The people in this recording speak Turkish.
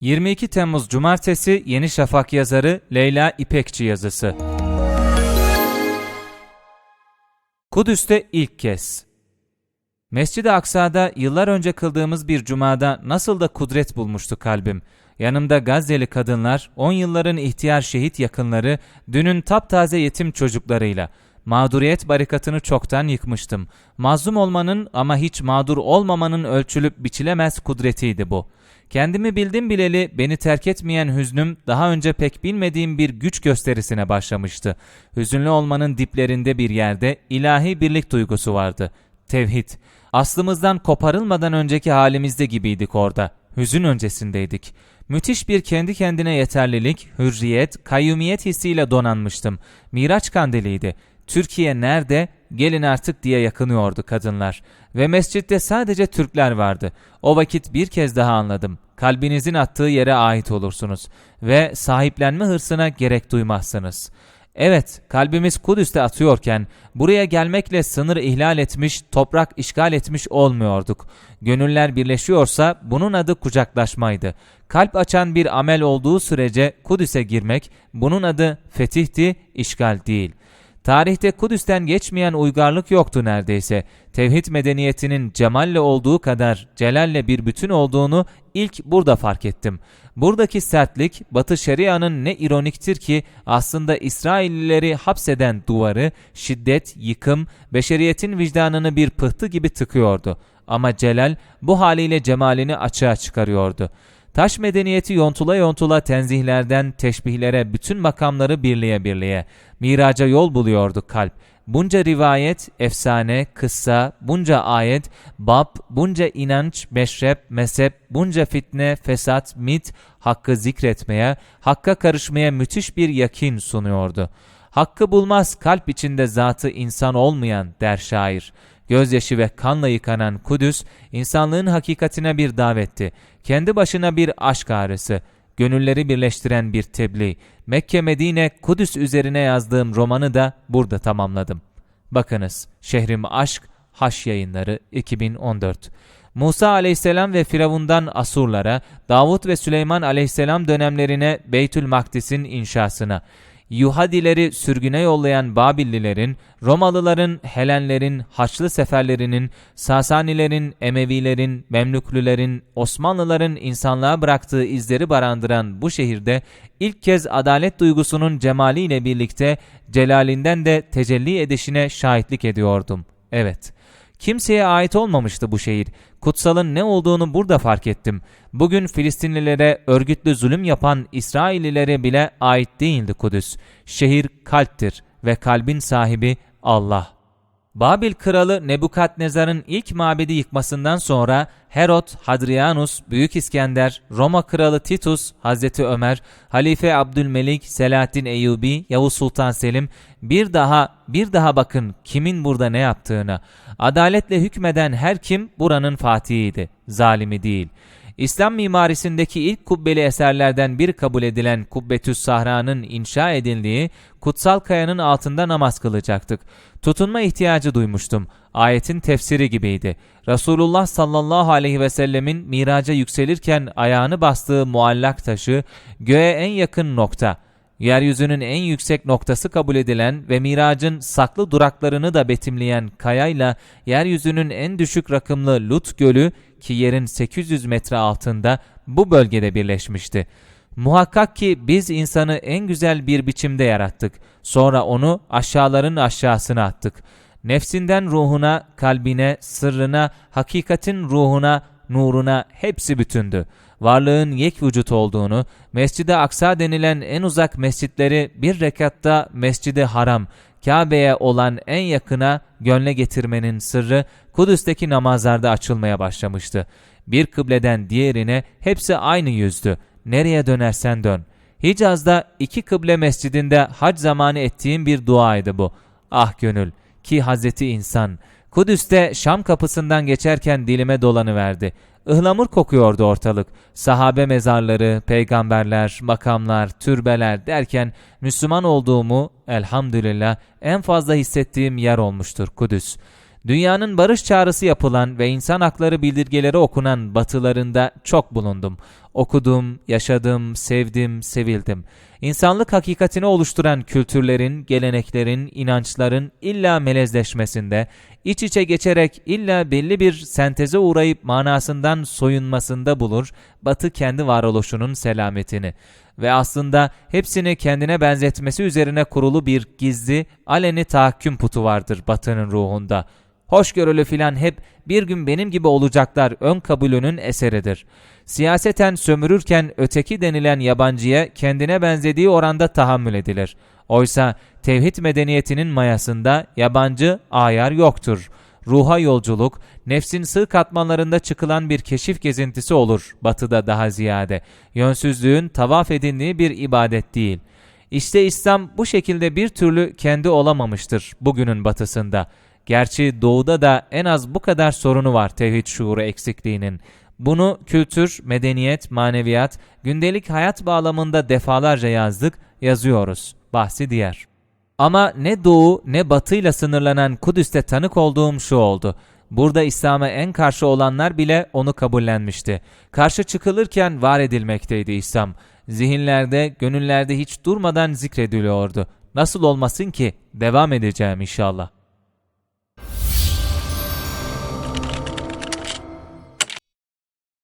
22 Temmuz Cumartesi Yeni Şafak yazarı Leyla İpekçi yazısı. Kudüs'te ilk kez. Mescid-i Aksa'da yıllar önce kıldığımız bir cumada nasıl da kudret bulmuştu kalbim. Yanımda Gazze'li kadınlar, 10 yılların ihtiyar şehit yakınları, dünün taptaze yetim çocuklarıyla. Mağduriyet barikatını çoktan yıkmıştım. Mazlum olmanın ama hiç mağdur olmamanın ölçülüp biçilemez kudretiydi bu. Kendimi bildim bileli beni terk etmeyen hüznüm daha önce pek bilmediğim bir güç gösterisine başlamıştı. Hüzünlü olmanın diplerinde bir yerde ilahi birlik duygusu vardı. Tevhid. Aslımızdan koparılmadan önceki halimizde gibiydik orada. Hüzün öncesindeydik. Müthiş bir kendi kendine yeterlilik, hürriyet, kayyumiyet hissiyle donanmıştım. Miraç kandiliydi. Türkiye nerede? Gelin artık diye yakınıyordu kadınlar. Ve mescitte sadece Türkler vardı. O vakit bir kez daha anladım. Kalbinizin attığı yere ait olursunuz. Ve sahiplenme hırsına gerek duymazsınız.'' Evet, kalbimiz Kudüs'te atıyorken buraya gelmekle sınır ihlal etmiş, toprak işgal etmiş olmuyorduk. Gönüller birleşiyorsa bunun adı kucaklaşmaydı. Kalp açan bir amel olduğu sürece Kudüs'e girmek bunun adı fetihti, işgal değil. Tarihte Kudüs'ten geçmeyen uygarlık yoktu neredeyse. Tevhid medeniyetinin cemalle olduğu kadar celalle bir bütün olduğunu ilk burada fark ettim. Buradaki sertlik Batı Şeria'nın ne ironiktir ki aslında İsraillileri hapseden duvarı, şiddet, yıkım, beşeriyetin vicdanını bir pıhtı gibi tıkıyordu. Ama Celal bu haliyle cemalini açığa çıkarıyordu. Taş medeniyeti yontula yontula tenzihlerden teşbihlere bütün makamları birliğe birliğe. Miraca yol buluyordu kalp. Bunca rivayet, efsane, kıssa, bunca ayet, bab, bunca inanç, meşrep, mezhep, bunca fitne, fesat, mit, hakkı zikretmeye, hakka karışmaya müthiş bir yakin sunuyordu. Hakkı bulmaz kalp içinde zatı insan olmayan der şair. Gözyaşı ve kanla yıkanan Kudüs, insanlığın hakikatine bir davetti. Kendi başına bir aşk ağrısı, gönülleri birleştiren bir tebliğ. Mekke Medine Kudüs üzerine yazdığım romanı da burada tamamladım. Bakınız, Şehrim Aşk, Haş Yayınları 2014 Musa aleyhisselam ve Firavundan Asurlara, Davut ve Süleyman aleyhisselam dönemlerine Beytül Makdis'in inşasına, Yuhadileri sürgüne yollayan Babillilerin, Romalıların, Helenlerin, Haçlı seferlerinin, Sasanilerin, Emevilerin, Memlüklülerin, Osmanlıların insanlığa bıraktığı izleri barandıran bu şehirde ilk kez adalet duygusunun cemaliyle birlikte celalinden de tecelli edişine şahitlik ediyordum. Evet.'' Kimseye ait olmamıştı bu şehir. Kutsalın ne olduğunu burada fark ettim. Bugün Filistinlilere örgütlü zulüm yapan İsraillilere bile ait değildi Kudüs. Şehir kalptir ve kalbin sahibi Allah. Babil kralı Nebukadnezar'ın ilk mabedi yıkmasından sonra Herod, Hadrianus, Büyük İskender, Roma kralı Titus, Hazreti Ömer, Halife Abdülmelik, Selahaddin Eyyubi, Yavuz Sultan Selim bir daha bir daha bakın kimin burada ne yaptığını. Adaletle hükmeden her kim buranın fatihiydi, zalimi değil. İslam mimarisindeki ilk kubbeli eserlerden bir kabul edilen Kubbetüs Sahra'nın inşa edildiği kutsal kayanın altında namaz kılacaktık. Tutunma ihtiyacı duymuştum. Ayetin tefsiri gibiydi. Resulullah sallallahu aleyhi ve sellemin miraca yükselirken ayağını bastığı muallak taşı göğe en yakın nokta yeryüzünün en yüksek noktası kabul edilen ve miracın saklı duraklarını da betimleyen kayayla yeryüzünün en düşük rakımlı Lut Gölü ki yerin 800 metre altında bu bölgede birleşmişti. Muhakkak ki biz insanı en güzel bir biçimde yarattık. Sonra onu aşağıların aşağısına attık. Nefsinden ruhuna, kalbine, sırrına, hakikatin ruhuna, nuruna hepsi bütündü. Varlığın yek vücut olduğunu, Mescid-i Aksa denilen en uzak mescitleri bir rekatta Mescid-i Haram, Kabe'ye olan en yakına gönle getirmenin sırrı Kudüs'teki namazlarda açılmaya başlamıştı. Bir kıbleden diğerine hepsi aynı yüzdü. Nereye dönersen dön. Hicaz'da iki kıble mescidinde hac zamanı ettiğim bir duaydı bu. Ah gönül ki Hazreti insan. Kudüs'te Şam kapısından geçerken dilime dolanı verdi. Ihlamur kokuyordu ortalık. Sahabe mezarları, peygamberler, makamlar, türbeler derken Müslüman olduğumu elhamdülillah en fazla hissettiğim yer olmuştur Kudüs. Dünyanın barış çağrısı yapılan ve insan hakları bildirgeleri okunan batılarında çok bulundum. Okudum, yaşadım, sevdim, sevildim. İnsanlık hakikatini oluşturan kültürlerin, geleneklerin, inançların illa melezleşmesinde, iç içe geçerek illa belli bir senteze uğrayıp manasından soyunmasında bulur, Batı kendi varoluşunun selametini ve aslında hepsini kendine benzetmesi üzerine kurulu bir gizli, aleni tahakküm putu vardır Batı'nın ruhunda. Hoşgörülü filan hep bir gün benim gibi olacaklar ön kabulünün eseridir. Siyaseten sömürürken öteki denilen yabancıya kendine benzediği oranda tahammül edilir. Oysa tevhid medeniyetinin mayasında yabancı ayar yoktur. Ruha yolculuk, nefsin sığ katmanlarında çıkılan bir keşif gezintisi olur batıda daha ziyade. Yönsüzlüğün tavaf edindiği bir ibadet değil. İşte İslam bu şekilde bir türlü kendi olamamıştır bugünün batısında. Gerçi doğuda da en az bu kadar sorunu var tevhid şuuru eksikliğinin. Bunu kültür, medeniyet, maneviyat, gündelik hayat bağlamında defalarca yazdık, yazıyoruz. Bahsi diğer. Ama ne doğu ne batıyla sınırlanan Kudüs'te tanık olduğum şu oldu. Burada İslam'a en karşı olanlar bile onu kabullenmişti. Karşı çıkılırken var edilmekteydi İslam. Zihinlerde, gönüllerde hiç durmadan zikrediliyordu. Nasıl olmasın ki? Devam edeceğim inşallah.